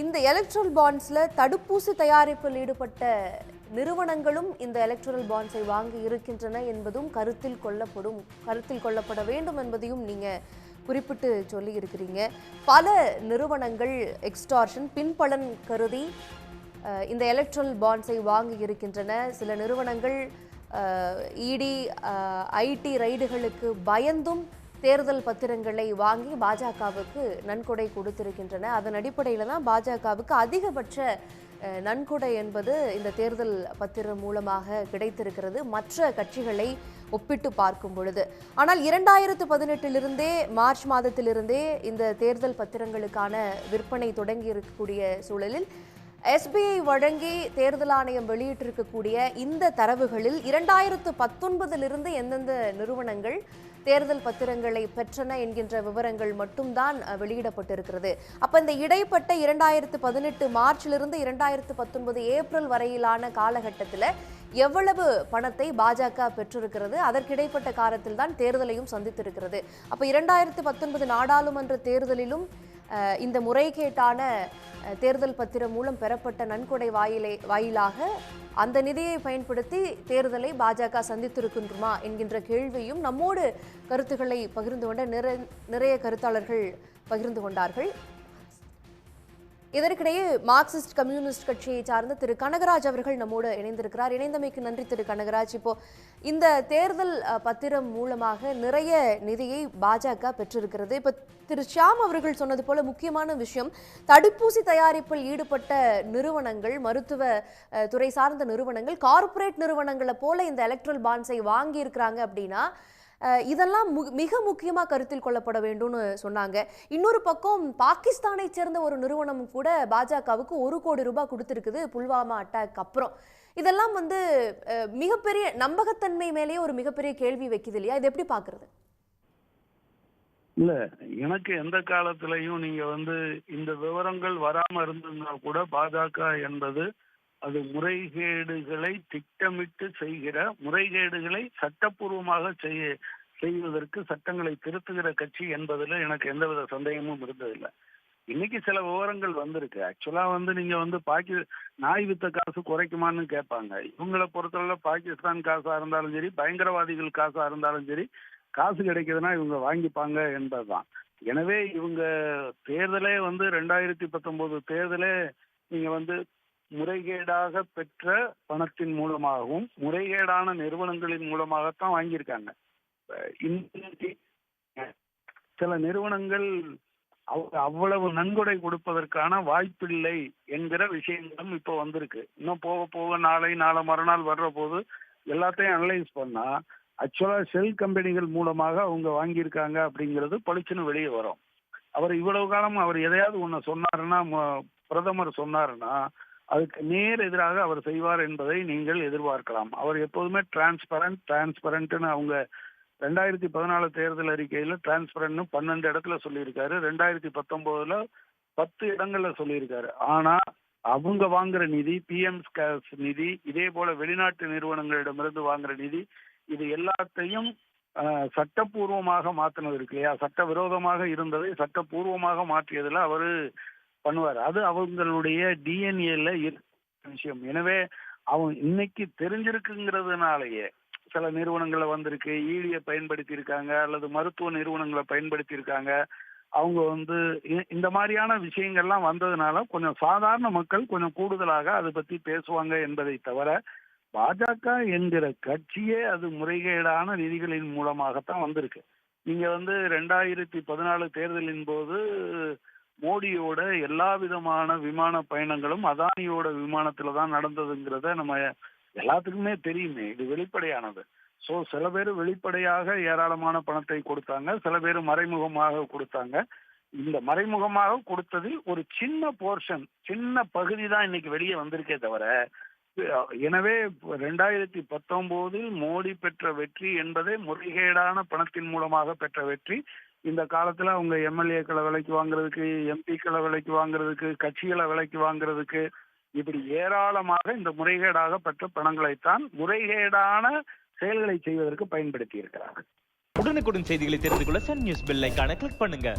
இந்த எலக்ட்ரல் பாண்ட்ஸில் தடுப்பூசி தயாரிப்பில் ஈடுபட்ட நிறுவனங்களும் இந்த எலக்ட்ரல் பாண்ட்ஸை வாங்கி இருக்கின்றன என்பதும் கருத்தில் கொள்ளப்படும் கருத்தில் கொள்ளப்பட வேண்டும் என்பதையும் நீங்கள் குறிப்பிட்டு சொல்லி இருக்கிறீங்க. பல நிறுவனங்கள் எக்ஸ்டார்ஷன் பின்பலன் கருதி இந்த எலக்ட்ரல் பாண்ட்ஸை வாங்கி இருக்கின்றன. சில நிறுவனங்கள் இடி ஐடி ரைடுகளுக்கு பயந்தும் தேர்தல் பத்திரங்களை வாங்கி பாஜகவுக்கு நன்கொடை கொடுத்திருக்கின்றன. அதன் அடிப்படையில் தான் பாஜகவுக்கு அதிகபட்ச நன்கொடை என்பது இந்த தேர்தல் பத்திரம் மூலமாக கிடைத்திருக்கிறது. மற்ற கட்சிகளை ஒப்பிட்டு பார்க்கும் பொழுது. ஆனால் இரண்டாயிரத்து பதினெட்டிலிருந்தே மார்ச் மாதத்திலிருந்தே இந்த தேர்தல் பத்திரங்களுக்கான விற்பனை தொடங்கி இருக்கக்கூடிய சூழலில் எஸ்பிஐ வழங்கி தேர்தல் ஆணையம் வெளியிட்டிருக்கக்கூடிய இந்த தரவுகளில் இரண்டாயிரத்து பத்தொன்பதிலிருந்து எந்தெந்த நிறுவனங்கள் தேர்தல் பத்திரங்களை பெற்றன என்கின்ற விவரங்கள் மட்டும்தான் வெளியிடப்பட்டிருக்கிறது. அப்ப இந்த இடைப்பட்ட இரண்டாயிரத்து பதினெட்டு மார்ச்சிலிருந்து இரண்டாயிரத்து பத்தொன்பது ஏப்ரல் வரையிலான காலகட்டத்தில் எவ்வளவு பணத்தை பாஜக பெற்றிருக்கிறது? அதற்கிடைப்பட்ட காலத்தில் தான் தேர்தலையும் சந்தித்திருக்கிறது. அப்ப இரண்டாயிரத்து பத்தொன்பது நாடாளுமன்ற தேர்தலிலும் இந்த முறைகேட்டான தேர்தல் பத்திரம் மூலம் பெறப்பட்ட நன்கொடை வாயிலை வாயிலாக அந்த நிதியை பயன்படுத்தி தேர்தலை பாஜக சந்தித்திருக்கின்றோமா என்கின்ற கேள்வியும் நம்மோடு கருத்துக்களை பகிர்ந்து கொண்ட நிறை நிறைய கருத்தாளர்கள் பகிர்ந்து கொண்டார்கள். இதற்கிடையே மார்க்சிஸ்ட் கம்யூனிஸ்ட் கட்சியை சார்ந்த திரு. கனகராஜ் அவர்கள் நம்மோடு இணைந்திருக்கிறார். இணைந்தமைக்கு நன்றி திரு. கனகராஜ். இப்போ இந்த தேர்தல் பத்திரம் மூலமாக நிறைய நிதியை பாஜக பெற்றிருக்கிறது. இப்போ திரு. ஷியாம் அவர்கள் சொன்னது போல முக்கியமான விஷயம் தடுப்பூசி தயாரிப்பில் ஈடுபட்ட நிறுவனங்கள் மருத்துவ துறை சார்ந்த நிறுவனங்கள் கார்ப்பரேட் நிறுவனங்களை போல இந்த எலக்ட்ரல் பாண்ட்ஸை வாங்கியிருக்கிறாங்க அப்படின்னா இதெல்லாம் மு- மிக முக்கியமாக கருத்தில் கொள்ளப்பட வேண்டும்னு சொன்னாங்க. இன்னொரு பக்கம் பாகிஸ்தானை சேர்ந்த ஒரு நிறுவனம் கூட பாஜகவுக்கு ஒரு கோடி ரூபாய் கொடுத்துருக்குது புல்வாமா அட்டாக் அப்புறம். இதெல்லாம் வந்து அஹ், மிகப்பெரிய நம்பகத்தன்மை மேலேயே ஒரு மிகப்பெரிய கேள்வி வைக்குது இல்லையா? இது எப்படி பாக்குறது இல்ல எனக்கு எந்த காலத்திலையும் நீங்க வந்து இந்த விவரங்கள் வராம இருந்ததுன்னா கூட பாஜக என்பது அது முறைகேடுகளை திட்டமிட்டு செய்கிற முறைகேடுகளை சட்டப்பூர்வமாக செய்ய செய்வதற்கு சட்டங்களை திருத்துகிற கட்சி என்பதுல எனக்கு எந்தவித சந்தேகமும் இருந்ததில்லை. இன்னைக்கு சில விவரங்கள் வந்திருக்கு. ஆக்சுவலா வந்து நீங்க வந்து பாக்கி நாய் வித்த காசு குறைக்குமான்னு கேட்பாங்க. இவங்களை பொறுத்தவரை பாகிஸ்தான் காசா இருந்தாலும் சரி பயங்கரவாதிகள் காசா இருந்தாலும் சரி காசு கிடைக்குதுன்னா இவங்க வாங்கிப்பாங்க என்பதுதான். எனவே இவங்க தேர்தலே வந்து ரெண்டாயிரத்தி பத்தொன்பது தேர்தலே நீங்க வந்து முறைகேடாக பெற்ற பணத்தின் மூலமாகவும் முறைகேடான நிறுவனங்களின் மூலமாகத்தான் வாங்கியிருக்காங்க. சில நிறுவனங்கள் அவங்க அவ்வளவு நன்கொடை கொடுப்பதற்கான வாய்ப்பில்லை என்கிற விஷயங்களும் இப்போ வந்திருக்கு. இன்னும் போக போக நாளை நாளை மறுநாள் வர்ற போது எல்லாத்தையும் அனலைஸ் பண்ணா ஆக்சுவலா செல் கம்பெனிகள் மூலமாக அவங்க வாங்கியிருக்காங்க அப்படிங்கிறது பளிச்சுன்னு வெளியே வரும். அவர் இவ்வளவு காலம் அவர் எதையாவது ஒன்று சொன்னாருன்னா பிரதமர் சொன்னாருன்னா அதுக்கு நேர் எதிராக அவர் செய்வார் என்பதை நீங்கள் எதிர்பார்க்கலாம். அவர் எப்போதுமே டிரான்ஸ்பரண்ட் டிரான்ஸ்பரண்ட்னு அவங்க ரெண்டாயிரத்தி பதினாலு தேர்தல் அறிக்கையில டிரான்ஸ்பரண்ட்னு பன்னெண்டு இடத்துல சொல்லியிருக்காரு. ரெண்டாயிரத்தி பத்தொன்பதுல பத்து இடங்கள்ல சொல்லியிருக்காரு. ஆனா அவங்க வாங்குற நிதி பிஎம் ஸ்கேஸ் நிதி இதே போல வெளிநாட்டு நிறுவனங்களிடமிருந்து வாங்குற நிதி இது எல்லாத்தையும் ஆஹ், சட்டப்பூர்வமாக மாத்தினது இருக்கு இல்லையா? சட்டவிரோதமாக இருந்ததை சட்டப்பூர்வமாக மாற்றியதுல அவரு பண்ணுவார். அது அவங்களுடைய டிஎன்ஏல விஷயம். எனவே அவங்க இன்னைக்கு தெரிஞ்சிருக்குங்கிறதுனாலயே சில நிறுவனங்களை வந்திருக்கு. ஈடிய பயன்படுத்தி இருக்காங்க அல்லது மருத்துவ நிறுவனங்களை பயன்படுத்தி இருக்காங்க அவங்க வந்து இந்த மாதிரியான விஷயங்கள்லாம் வந்ததுனால கொஞ்சம் சாதாரண மக்கள் கொஞ்சம் கூடுதலாக அதை பத்தி பேசுவாங்க என்பதை தவிர பாஜக என்கிற கட்சியே அது முறைகேடான நிதிகளின் மூலமாகத்தான் வந்திருக்கு. நீங்க வந்து ரெண்டாயிரத்தி பதினாலு தேர்தலின் போது மோடியோட எல்லா விதமான விமான பயணங்களும் அதானியோட விமானத்துல தான் நடந்ததுங்கிறத நம்ம எல்லாத்துக்குமே தெரியுமே. இது வெளிப்படையானது. சோ சில பேர் வெளிப்படையாக ஏராளமான பணத்தை கொடுத்தாங்க. சில பேர் மறைமுகமாக கொடுத்தாங்க. இந்த மறைமுகமாக கொடுத்ததில் ஒரு சின்ன போர்ஷன் சின்ன பகுதி தான் இன்னைக்கு வெளியே வந்திருக்கே தவிர எனவே ரெண்டாயிரத்தி பத்தொன்பதில் மோடி பெற்ற வெற்றி என்பதே முறைகேடான பணத்தின் மூலமாக பெற்ற வெற்றி. இந்த காலத்துல அவங்க எம்எல்ஏக்களை விலைக்கு வாங்குறதுக்கு எம்பிக்களை விலைக்கு வாங்குறதுக்கு கட்சிகளை விலைக்கு வாங்குறதுக்கு இப்படி ஏராளமாக இந்த முறைகேடாக பெற்ற பணங்களைத்தான் முறைகேடான செயல்களை செய்வதற்கு பயன்படுத்தி இருக்கிறார்கள் உடனுக்குடன் செய்திகளை தெரிந்து கொள்ள சன் நியூஸ் பெல் ஐகானை கிளிக் பண்ணுங்க.